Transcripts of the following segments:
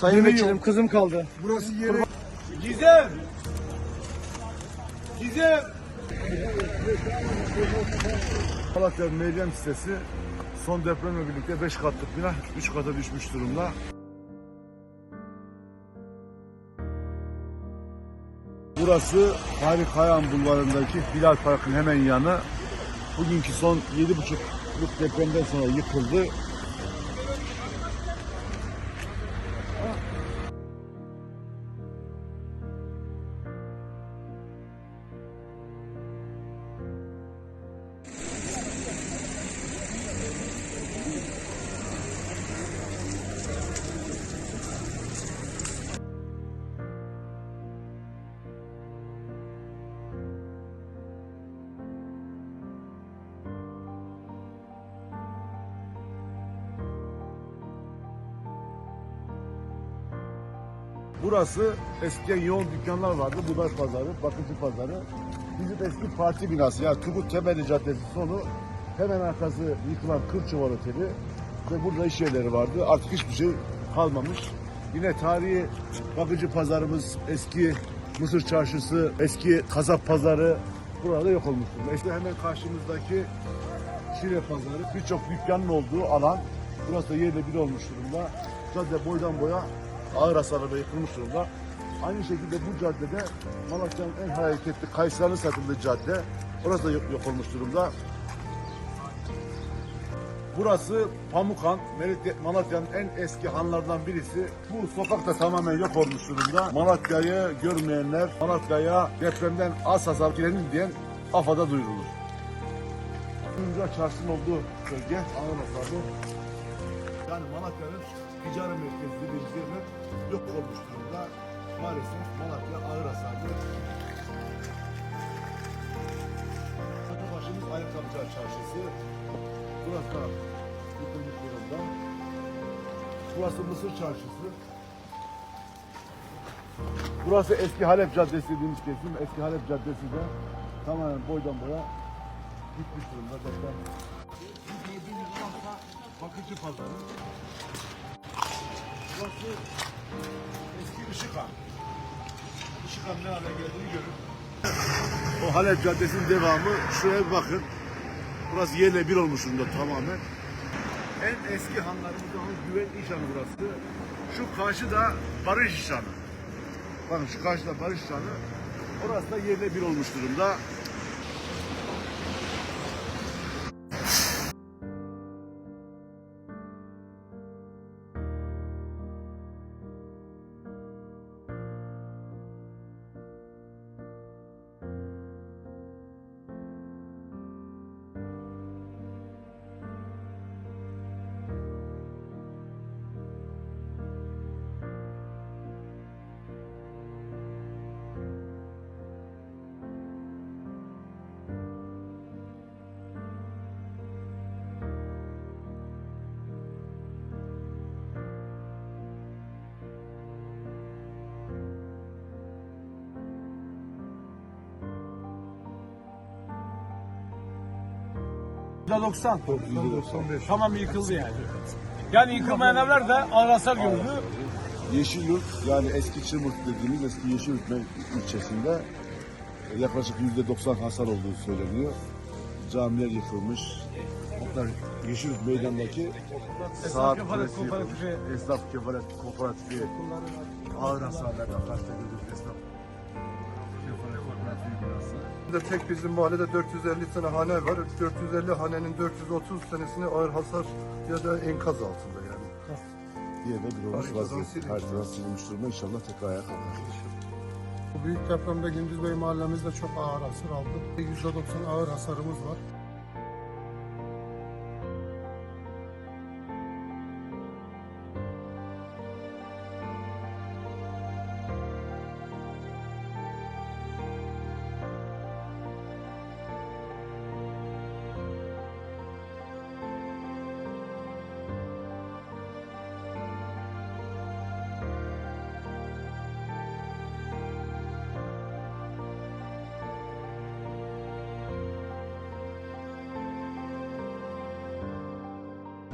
Sayın Vekilim yok. kızım kaldı. Burası yeri. Gizem! Gizem! Malatya Meryem sitesi son depremle birlikte 5 katlık bina 3 kata düşmüş durumda. Burası Tarık Kayan Bulvarı'ndaki Bilal Park'ın hemen yanı. Bugünkü son 7,5'luk depremden sonra yıkıldı. Burası eskiden yoğun dükkanlar vardı. Buday Pazarı, Bakıcı Pazarı. Bizim eski parti binası yani Turgut Temelli Caddesi sonu hemen arkası yıkılan Kırçıvar Oteli ve burada iş yerleri vardı. Artık hiçbir şey kalmamış. Yine tarihi Bakıcı Pazarımız, eski Mısır Çarşısı, eski Kasap Pazarı burada yok olmuş durumda. İşte hemen karşımızdaki Şile Pazarı birçok dükkanın olduğu alan. Burası da yerle bir olmuş durumda. Cadde boydan boya ağır hasarla yıkılmış durumda. Aynı şekilde bu caddede Malatya'nın en hareketli kayısıların satıldığı cadde. Orası da yok, yok olmuş durumda. Burası Pamukhan, Melit- Malatya'nın en eski hanlardan birisi. Bu sokak da tamamen yok olmuş durumda. Malatya'yı görmeyenler, Malatya'ya depremden az hasar girelim diyen AFAD'a duyurulur. Kuyumcular Çarşı'nın olduğu bölge hasarlı. Yani Malatya'nın ticari merkezi dediğimiz yerler yok olmuş durumda. Maalesef Malatya ağır hasarlı. Başımız Ayakkabıcılar Çarşısı. Burası da yıkılmış durumda. Burası Mısır Çarşısı. Burası eski Halep Caddesi dediğimiz kesim. Eski Halep Caddesi de tamamen boydan boya gitmiş durumda. Zaten gördüğünüz varsa Bakıcı Pazarı. Burası eski Işıkhan. Işıkhan ne hale geldiğini görün. O Halep Caddesi'nin devamı şuraya bir bakın. Burası yerle bir olmuş durumda tamamen. En eski hanlarımızdan Güven İşhanı burası. Şu karşı da Barış İşhanı. Bakın şu karşıda Barış İşhanı. Orası da yerle bir olmuş durumda. %90. Tamam yıkıldı yani. Yani yıkılmayan evler de ağır hasar gördü. Yeşilyurt yani eski Çırmık dediğimiz eski Yeşilyurt ilçesinde yaklaşık yüzde 90 hasar olduğu söyleniyor. Camiler yıkılmış. Hatta Yeşilyurt meydandaki saat kulesi yıkılmış. Esnaf kefalet kooperatifi ağır hasarlarla kastediyoruz esnaf. Burada tek bizim mahallede 450 tane hane var. 450 hanenin 430 tanesini ağır hasar ya da enkaz altında yani. diye de bir olmuş Haritadan vaziyette. silinmiş. Haritadan silinmiş durumda inşallah tekrar ayağa kalkar. Bu büyük depremde Gündüzbey mahallemizde çok ağır hasar aldı. %90 ağır hasarımız var.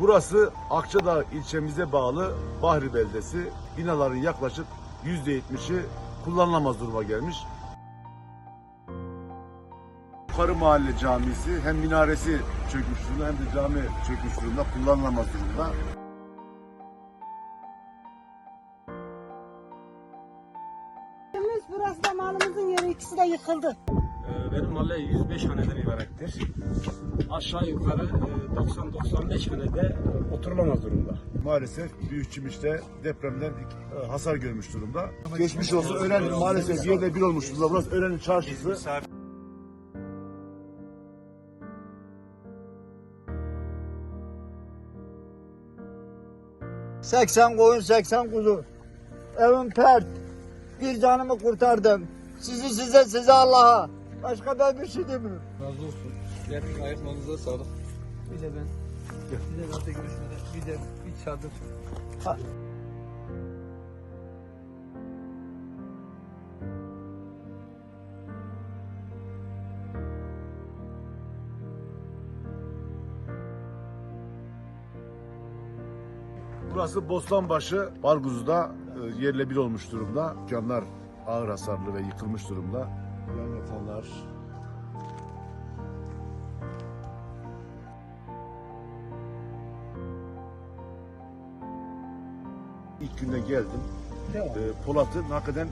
Burası Akçadağ ilçemize bağlı Bahri beldesi. Binaların yaklaşık %70'i kullanılamaz duruma gelmiş. Yukarı Mahalle Camisi hem minaresi çökmüş durumda hem de cami çökmüş durumda, kullanılamaz durumda. Burası da malımızın yeri ikisi de yıkıldı. Benim mahalle 105 haneden ibarettir. Aşağı yukarı e, 90-95 hanede oturulamaz durumda. Maalesef Büyükçimiş'te depremden e, hasar görmüş durumda. Geçmiş olsun Ören maalesef yerle bir olmuş durumda. Burası Ören'in çarşısı. 80 koyun 80 kuzu. Evim pert. Bir canımı kurtardım. Sizi size size Allah'a. Başka ben bir şey demiyorum. Razı olsun. Gerçekten ayaklarınıza sağlık. Bir de ben. Bir de ben de görüşmeden. Bir de bir çadır. Burası Bostanbaşı Barguz'da e, yerle bir olmuş durumda. Dükkanlar ağır hasarlı ve yıkılmış durumda. Yan yatanlar. İlk günde geldim. E, Polat'ın hakikaten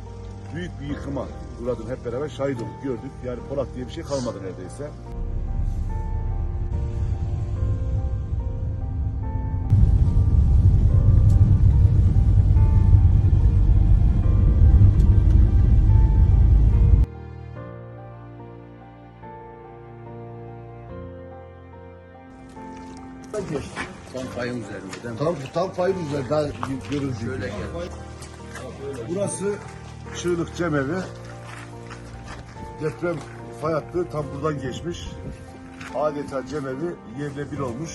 büyük bir yıkıma uğradım hep beraber şahit olduk, gördük. Yani Polat diye bir şey kalmadı neredeyse. Son payım üzerinde? Tam, tam payı güzel daha görüldüğü Şöyle gel. Burası Çığlık Cemevi. Deprem fay hattı tam buradan geçmiş. Adeta cemevi yerle bir olmuş.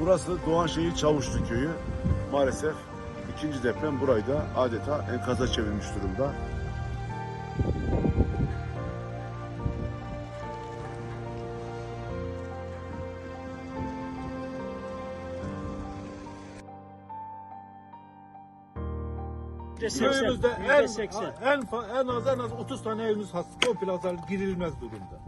Burası Doğanşehir Çavuşlu Köyü. Maalesef ikinci deprem burayı da adeta enkaza çevirmiş durumda. Köyümüzde en, en, en az en az 30 tane evimiz has, komple hasar girilmez durumda.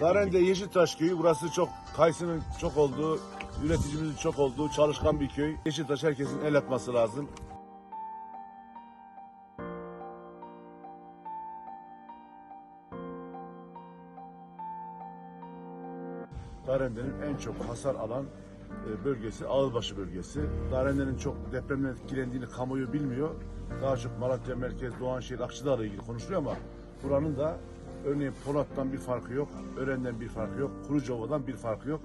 Darende Yeşiltaş köyü burası çok kayısının çok olduğu, üreticimizin çok olduğu çalışkan bir köy. Yeşiltaş herkesin el atması lazım. Darende'nin en çok hasar alan bölgesi Ağılbaşı bölgesi. Darende'nin çok depremden etkilendiğini kamuoyu bilmiyor. Daha çok Malatya Merkez, Doğanşehir, Akçadağ'la ilgili konuşuluyor ama buranın da örneğin Polat'tan bir farkı yok, Ören'den bir farkı yok, Kurucova'dan bir farkı yok.